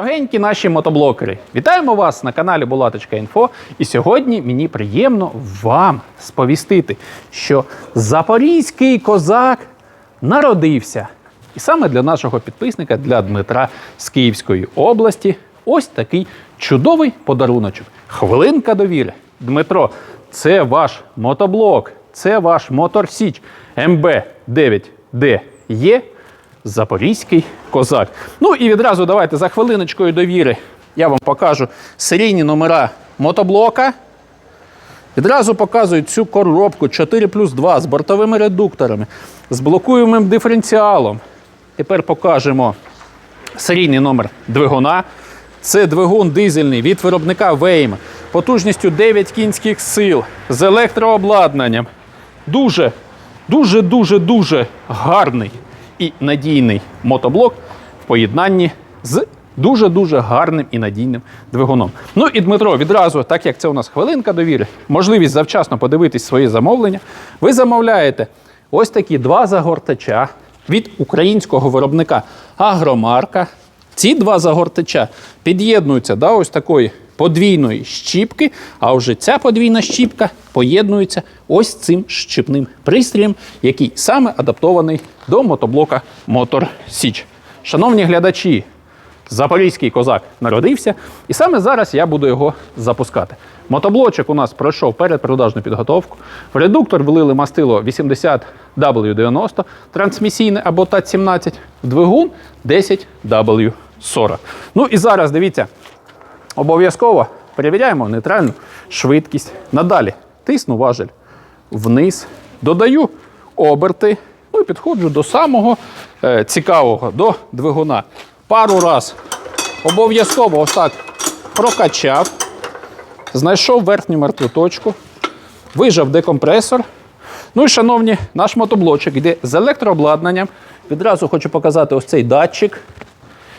Дорогенькі наші мотоблокери, вітаємо вас на каналі Булаточка.Інфо. І сьогодні мені приємно вам сповістити, що запорізький козак народився. І саме для нашого підписника, для Дмитра з Київської області, ось такий чудовий подаруночок. Хвилинка довіри. Дмитро, це ваш мотоблок, це ваш моторсіч МБ9Д є Запорізький козак. Ну і відразу давайте за хвилиночкою довіри я вам покажу серійні номера мотоблока. Відразу показую цю коробку 4 плюс 2 з бортовими редукторами, з блокуємим диференціалом. Тепер покажемо серійний номер двигуна. Це двигун дизельний від виробника Вейм потужністю 9 кінських сил з електрообладнанням. Дуже, дуже, дуже, дуже гарний і надійний мотоблок в поєднанні з дуже-дуже гарним і надійним двигуном. Ну і Дмитро, відразу, так як це у нас хвилинка довіри, можливість завчасно подивитись свої замовлення, ви замовляєте ось такі два загортача від українського виробника Агромарка. Ці два загортача під'єднуються до ось такої подвійної щіпки, а вже ця подвійна щіпка поєднується ось цим щіпним пристроєм, який саме адаптований до мотоблока Мотор Січ. Шановні глядачі, Запорізький козак народився, і саме зараз я буду його запускати. Мотоблочок у нас пройшов передпродажну підготовку. В редуктор влили мастило 80W90, трансмісійне або ТАТ-17, в двигун 10W40. Ну і зараз дивіться, обов'язково перевіряємо нейтральну швидкість. Надалі тисну важель вниз, додаю оберти, ну і підходжу до самого е, цікавого, до двигуна. Пару раз обов'язково так прокачав, знайшов верхню мертву точку, вижав декомпресор. Ну і, шановні, наш мотоблочок йде з електрообладнанням. Відразу хочу показати ось цей датчик.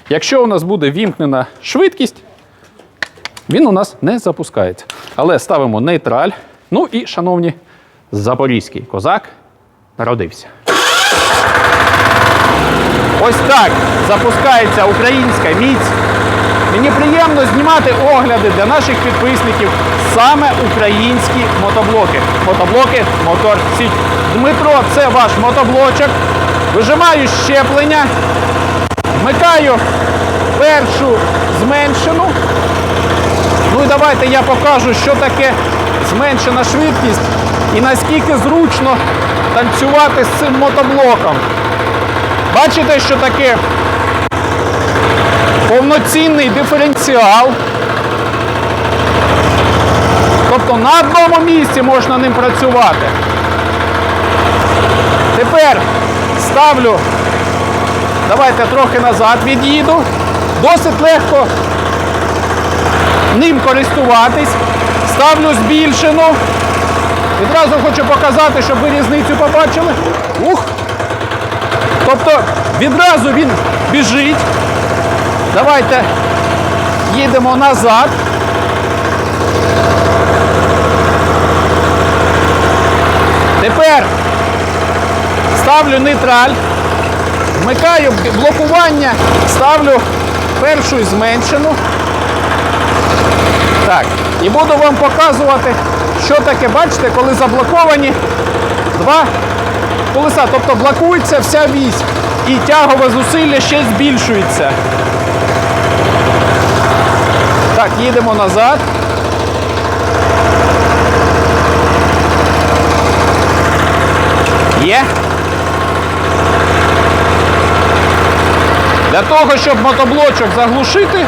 Якщо у нас буде вімкнена швидкість, він у нас не запускається. Але ставимо нейтраль. Ну і, шановні, запорізький козак народився. Ось так запускається українська міць. Мені приємно знімати огляди для наших підписників саме українські мотоблоки. Мотоблоки Мотор Січ. Дмитро, це ваш мотоблочок. Вижимаю щеплення, вмикаю першу зменшену. Ну і давайте я покажу, що таке зменшена швидкість і наскільки зручно танцювати з цим мотоблоком. Бачите, що таке повноцінний диференціал. Тобто на одному місці можна ним працювати. Тепер ставлю, давайте трохи назад від'їду. Досить легко ним користуватись. Ставлю збільшену. Відразу хочу показати, щоб ви різницю побачили. Ух! Тобто відразу він біжить. Давайте їдемо назад. Тепер ставлю нейтраль, вмикаю блокування, ставлю першу зменшену. Так, і буду вам показувати, що таке, бачите, коли заблоковані два колеса. Тобто блокується вся вісь і тягове зусилля ще збільшується. Так, їдемо назад. Є. Для того, щоб мотоблочок заглушити.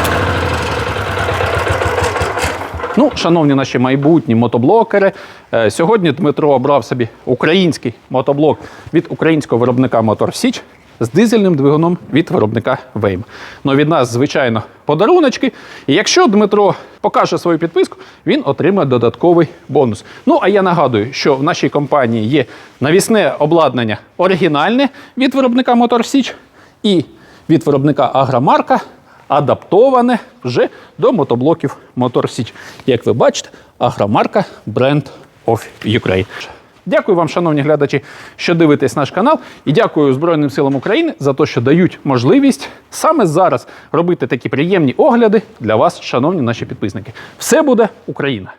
Ну, шановні наші майбутні мотоблокери, е, сьогодні Дмитро обрав собі український мотоблок від українського виробника Мотор Січ з дизельним двигуном від виробника Вейм. Ну, від нас, звичайно, подаруночки. І якщо Дмитро покаже свою підписку, він отримає додатковий бонус. Ну, а я нагадую, що в нашій компанії є навісне обладнання оригінальне від виробника Мотор Січ і від виробника Агромарка адаптоване вже до мотоблоків Motor Січ. Як ви бачите, агромарка Brand of Ukraine. Дякую вам, шановні глядачі, що дивитесь наш канал. І дякую Збройним силам України за те, що дають можливість саме зараз робити такі приємні огляди для вас, шановні наші підписники. Все буде Україна!